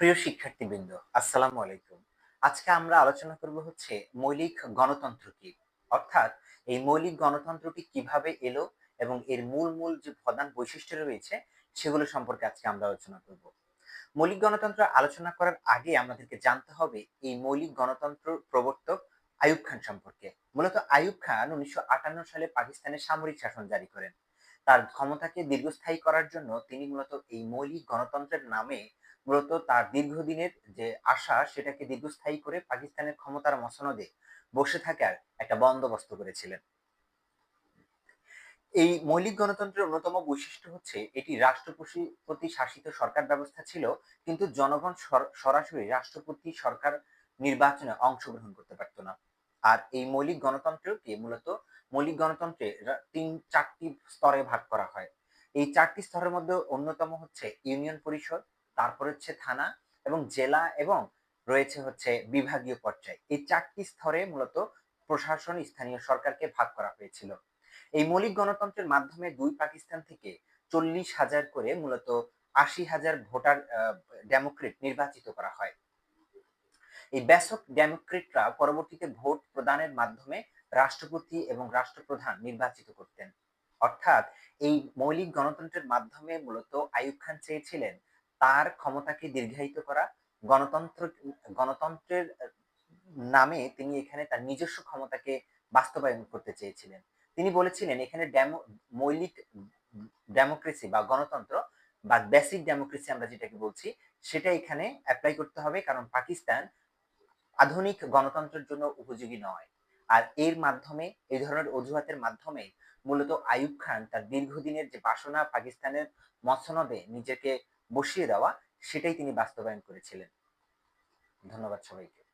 প্রিয় শিক্ষার্থীবৃন্দ, আসসালামু আলাইকুম। আজকে আমরা আলোচনা করব হচ্ছে মৌলিক গণতন্ত্র কি? অর্থাৎ এই মৌলিক গণতন্ত্রটি কীভাবে এলো এবং এর মূল মূল যে প্রধান বৈশিষ্ট্য রয়েছে, সেগুলো সম্পর্কে আজকে আমরা আলোচনা করব। মৌলিক গণতন্ত্র আলোচনা করার আগে আমাদেরকে জানতে হবে এই মৌলিক গণতন্ত্র প্রবর্তক আইয়ুব খান সম্পর্কে। মূলত আইয়ুব খান উনিশশো আটান্ন সালে পাকিস্তানের সামরিক শাসন জারি করেন। তার ক্ষমতাকে দীর্ঘস্থায়ী করার জন্য তিনি মূলত এই মৌলিক গণতন্ত্রের নামে মূলত তার দীর্ঘদিনের যে আশা, সেটাকে দীর্ঘস্থায়ী করে পাকিস্তানের ক্ষমতার মসনদে বসে থাকার একটা বন্দোবস্ত করেছিলেন। এই মৌলিক গণতন্ত্রের অন্যতম বৈশিষ্ট্য হচ্ছে, এটি রাষ্ট্রপতি শাসিত সরকার ব্যবস্থা ছিল, কিন্তু জনগণ সরাসরি রাষ্ট্রপতি সরকার নির্বাচনে অংশগ্রহণ করতে পারত না। আর এই মৌলিক গণতন্ত্রকে মূলত মৌলিক গণতন্ত্রে তিন, চারটি স্তরে ভাগ করা হয়। এই চারটি স্তরের মধ্যে অন্যতম হচ্ছে ইউনিয়ন পরিষদ, তারপর হচ্ছে থানা এবং জেলা এবং রয়েছে হচ্ছে বিভাগীয় পর্যায়ে। এই চারটি স্তরে মূলত প্রশাসন স্থানীয় সরকারকে ভাগ করা হয়েছিল। এই মৌলিক গণতন্ত্রের মাধ্যমে দুই পাকিস্তান থেকে চল্লিশ হাজার করে মূলত আশি হাজার ভোটার ডেমোক্রেট নির্বাচিত করা হয়। এই ব্যাসক ডেমোক্রেটরা পরবর্তীতে ভোট প্রদানের মাধ্যমে রাষ্ট্রপতি এবং রাষ্ট্রপ্রধান নির্বাচিত করতেন। অর্থাৎ এই মৌলিক গণতন্ত্রের মাধ্যমে মূলত আইয়ুব খান চেয়েছিলেন তার ক্ষমতাকে দীর্ঘায়িত করা। গণতন্ত্র, গণতন্ত্রের নামে তিনি এখানে তার নিজস্ব ক্ষমতাকে বাস্তবায়ন করতে চেয়েছিলেন। তিনি বলেছিলেন, এখানে মৌলিক ডেমোক্রেসি বা গণতন্ত্র বা বেসিক ডেমোক্রেসি আমরা যেটাকে বলছি, সেটা এখানে অ্যাপ্লাই করতে হবে কারণ পাকিস্তান আধুনিক গণতন্ত্রের জন্য উপযোগী নয়। আর এর মাধ্যমে, এই ধরনের অজুহাতের মাধ্যমে মূলত আইয়ুব খান তার দীর্ঘদিনের যে বাসনা পাকিস্তানের মসনদে নিজেকে বসিয়ে দেওয়া, সেটাই তিনি বাস্তবায়ন করেছিলেন। ধন্যবাদ সবাইকে।